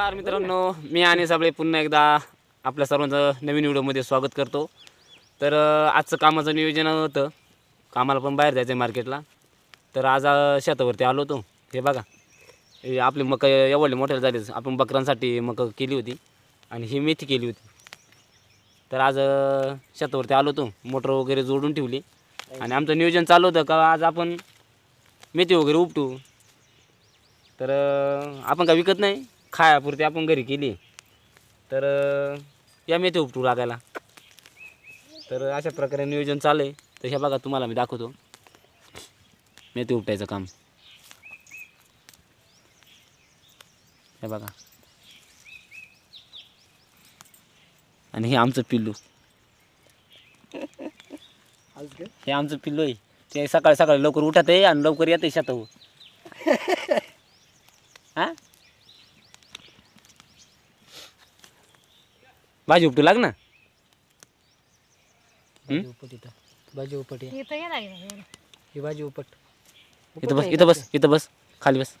नमस्कार मित्रांनो मी आणि सगळे पुन्हा एकदा आपल्या सर्वांचं नवीन व्हिडिओमध्ये स्वागत करतो. तर आजचं कामाचं नियोजन होतं. कामाला पण बाहेर जायचं आहे मार्केटला. तर आज शेतावरती आलो होतो. हे बघा. हे आपली मका एवढे मोठ्याला झाले आपण बकरांसाठी मक केली होती आणि ही मेथी केली होती. तर आज शेतावरती आलो होतो. मोटर वगैरे जोडून ठेवली. आणि आमचं नियोजन चालू होतं का आज आपण मेथी वगैरे उपटू. तर आपण काय विकत नाही? खायापुरती आपण घरी केली. तर या मेथी उपटू लागायला. तर अशा प्रकारे नियोजन चालू आहे. तर हे बघा तुम्हाला मी दाखवतो. मेथी उपटायचं काम. हे बघा. आणि हे आमचं पिल्लू. हे आमचं पिल्लू आहे. ते सकाळी सकाळी लवकर उठत आहे आणि लवकर येते शेतावर. भाजी उपटू लाग ना. हम्म? भाजी उपट. ही उपट. इथं बस इथं बस इथं बस खाली बस.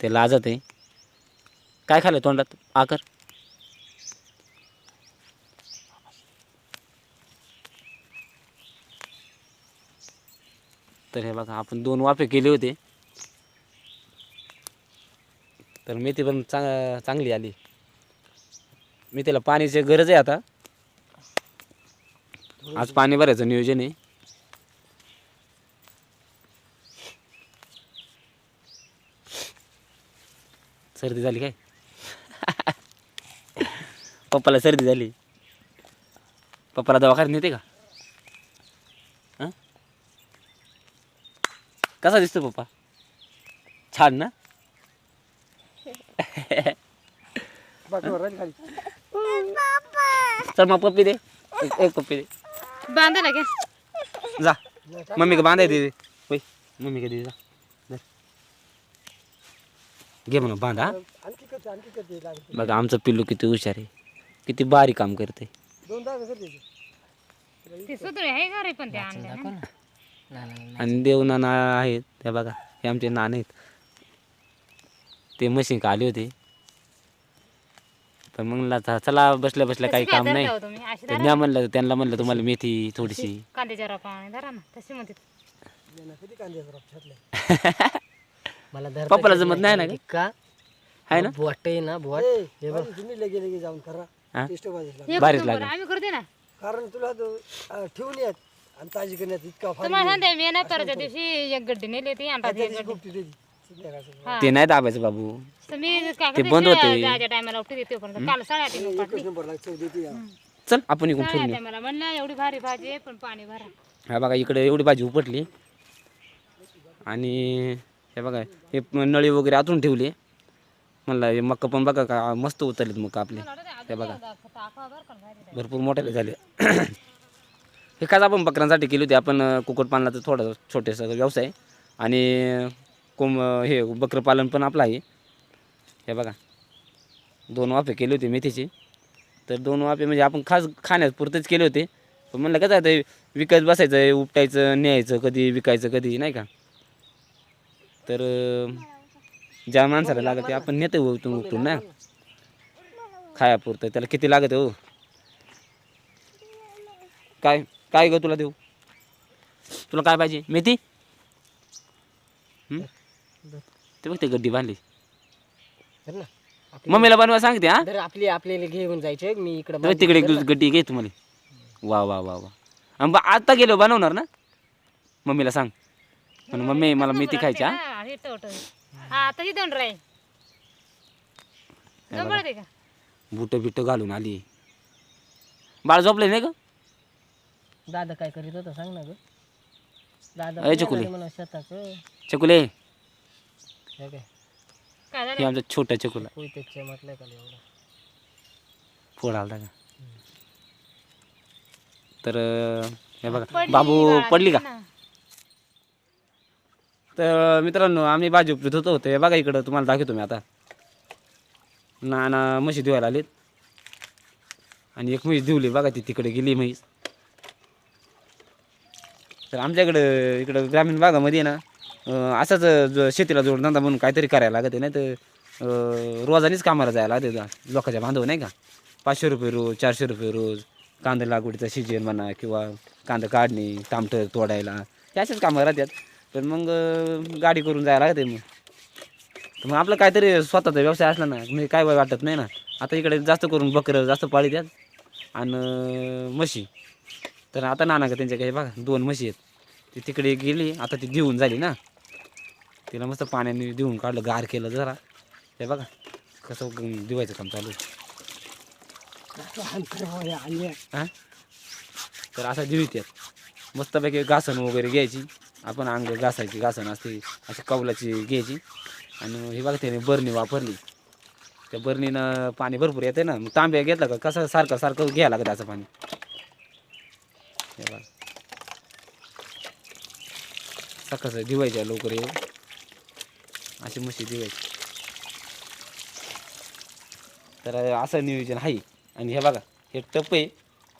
ते लाजत आहे. काय खाल्लं तोंडात? आकर? तर हे बघा आपण दोन वाफे केले होते. तर मेथी पण चांग चांगली आली. मेथीला पाण्याची गरज आहे आता. आज पाणी भरायचं नियोजन आहे. सर्दी झाली काय? पप्पाला सर्दी झाली. पप्पाला दवाखान्यात नेते का? हं? कसा दिसतो पप्पा? छान ना? चल मग पप्पी दे. एक एक पप्पी दे. बांधा ना काय जा. मम्मी का बांधाय दे दे. होय. मम्मी का दे जा. धर. घे म्हणून बांधा आणखी करते आणखी करते लागते बघा आमचं पिल्लू किती हुशार आहे. किती भारी काम करते. दोन दाग करते ते. ते सुधरे आहे का रे पण ते आणलं ना. आणि देव नाना आहेत. त्या बघा हे आमचे नाणे आहेत. ते मशीन का आले होते. पण मग म्हणलं चला बसल्या बसल्या काही काय काम नाही. हो तर म्हणलं त्यांना म्हणलं तुम्हाला मेथी थोडीशी. कांद्याच्या रोपाने धरा ना. तशी म्हणते नाही, नाही, किती कांदे आहेत राव छाटले मला धरता पप्पाला जमत नाही ना कांदे. का? आहे ना? बोट आहे ना बोट. हे बघ. तुम्ही लगे लगे जाऊन करा. हा? टेस्ट हे कुटुंब लागेल. आम्ही करते ना. कारण तुला तो, अं, ठेवून येत. आणि ताजी करण्यात इतका फार तुम्हाला सांगते मी ना परच्या दिवशी एक गड्डी नेली होती एक गड्डी. गुप्ती ते नाही दाबायचं बाबू. तर ते बंद होते. टायमाला उठते पण काल. चल आपण इकडून फिरून येऊ. टायमाला म्हणलं एवढी भारी भाजी आहे पण पाणी भरा. हा बघा इकडे एवढी भाजी उपटली. आणि हे बघा हे नळी वगैरे आतून ठेवली. म्हणलं हे मक्का पण बघा का मस्त उतरलेत मक्का आपले. हे बघा भरपूर मोठे झाले. हे काय आपण बकऱ्यांसाठी केली होती. आपण अं, कुक्कुटपालनाचं थोडं छोटेसं व्यवसाय. आणि कोंब हे बकरपालन पण आपलं आहे. हे बघा. दोन वाफे केले होते मेथीचे. तर दोन वाफे म्हणजे आपण खास खाण्यापुरतेच केले होते. पण म्हणलं कसं आहे विकत बसायचं आहे उपटायचं न्यायचं कधी विकायचं कधी नाही का? तर ज्या माणसाला लागत ते आपण नेते उपटून उपटून ना. खायापुरतं त्याला किती लागत हो? काय काय ग तुला देऊ? तुला काय पाहिजे? मेथी? ते बघ ते गड्डी बांधली. धर ना. मम्मीला बनवा सांगते हा. धर आपली आपल्याला घेऊन जायचे मी इकडे तर तिकडे एक गड्डी घे तुम्हाला वा वा वा वा. आणि बा- आता गेलो बनवणार ना? मम्मीला सांग. म्हणून मम्मी मला मेथी खायची हा. हा हे टोट हा तशी दोन राय जमलं ते का? बुट बिट घालून आली. बाळ झोपले नाही का दादा काय करीत होता सांग ना ग. दादा अय, चकुली. पण म्हणा शेताचं. चकुले. हे काय? काय झालं? आमचा छोटा चकुला. पोयतेचे म्हटलंय का एवढं? फोड आलता का? तर अं, हे बघा पडली बाबू पडली का? ना. तर मित्रांनो आम्ही भाजी उपटीत होतो ते बघा इकडं तुम्हाला दाखवतो मी आता. नाना म्हशी धुवायला आलेत. आणि एक म्हैस धुवली बघा ती तिकडे गेली म्हैस. तर आमच्याकडं इकडं ग्रामीण भागामध्ये ना असाच ज- शेतीला जोडधंदा म्हणून काहीतरी करायला लागत आहे नाही तर अं, रोजानीच कामाला जायला लागते लोकांच्या बांधव नाही का? पाचशे रुपये रोज चारशे रुपये रोज कांदा लागवडीचा सीजन म्हणा किंवा कांदा काढणे तामटं तोडायला हे असेच कामं राहतात. पण मग अं, गाडी करून जायला लागते मग. तर मग आपलं काहीतरी स्वतःचा व्यवसाय असला ना म्हणजे काय वाटत नाही ना. आता इकडे जास्त करून बकरं जास्त पाळी द्यात आणि म्हशी. तर आता नाना का त्यांच्या काही बघा दोन म्हशी आहेत. ती तिकडे गेली आता ती देऊन झाली ना. तिला मस्त पाण्याने देऊन काढलं गार केलं जरा. हे बघा कसं दिवायचं काम चालू आहे. तर असा दिवी त्यात मस्तपैकी घासन वगैरे घ्यायची. आपण अंग घासायची घासन असते अशी कौलाची घ्यायची. आणि हे बघा त्याने बरणी वापरली. त्या बरणीनं पाणी भरपूर येते ना. मग तांब्या घेतला का? कसं सारखं सारखं घ्यायला लागतं असं पाणी. हे बघा. सकाळचं दिवायच्या लवकर येऊ. अशी म्हशी दिवायची. तर असं नियोजन आहे. आणि हे बघा हे टप आहे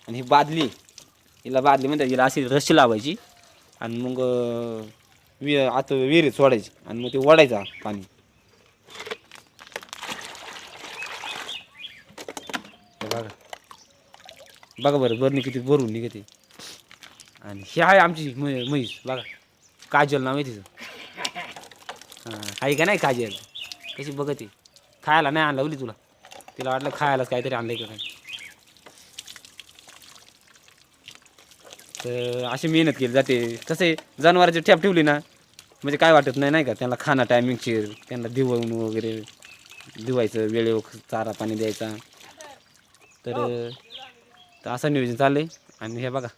आणि ही बादली आहे. हिला बादली म्हणतात हिला अशी रशी लावायची आणि मग वि आत विहिरीत सोडायची आणि मग ते ओढायचा पाणी. हे बघा. बघा बरं बरणी किती भरून निघते. आणि हे आहे आमची म्हैस बघा. काजल नाव आहे तिचं. आहे का नाही काजल? कशी बघत आहे. खायला नाही आणलं उली तुला. तिला वाटलं खायलाच काहीतरी आणलं का काय. तर अशी मेहनत केली जाते. तसे जनावरांची ठेप ठेवली ना म्हणजे काय वाटत नाही नाही का? त्यांना खाणं टायमिंगची त्यांना दिवण वगैरे दिवायचं वेळेवर चारा पाणी द्यायचा. तर असं नियोजन आहे आणि हे बघा.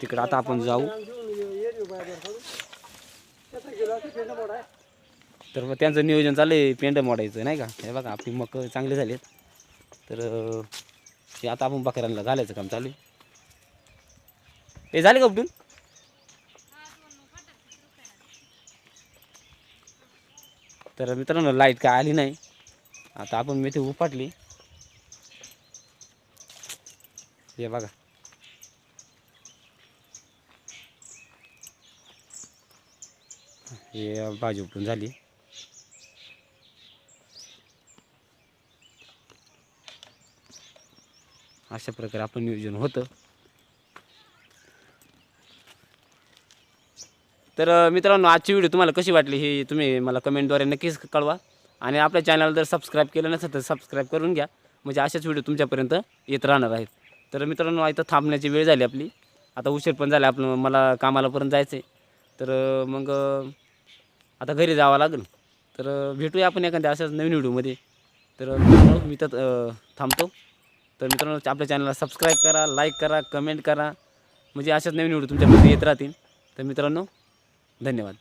तिकडं आता आपण जाऊ. तर मग त्यांचं नियोजन चाललंय पेंड मोडायचं नाही का? हे बघा आपली मक चांगले झालेत. तर हे आता आपण बकऱ्यांना घालायचं काम चालू आहे. हे झाले का उपटून? तर मित्रांनो लाइट काय आली नाही. आता आपण मेथी उपाटली. हे बघा. हे भाजी उपटून झाली. अशा प्रकारे आपण नियोजन होतं. तर मित्रांनो आजची व्हिडिओ तुम्हाला कशी वाटली हे तुम्ही मला कमेंटद्वारे नक्कीच कळवा. आणि आपल्या चॅनलला जर सबस्क्राईब केलं नसेल तर सबस्क्राईब करून घ्या. म्हणजे अशाच व्हिडिओ तुमच्यापर्यंत येत राहणार आहेत. तर मित्रांनो इथं थांबण्याची वेळ झाली आपली. आता उशीर पण झाला आपलं मला कामाला पर्यंत जायचं आहे तर मग आता घरी जावं लागेल. तर भेटूया आपण एखाद्या अशाच नवीन व्हिडिओमध्ये. तर मित्रांनो मी तर थांबतो. तर मित्रांनो आपल्या चॅनलला सबस्क्राईब करा लाईक करा कमेंट करा. म्हणजे अशाच नवीन व्हिडिओ तुमच्यापर्यंत येत राहतील. तर मित्रांनो धन्यवाद.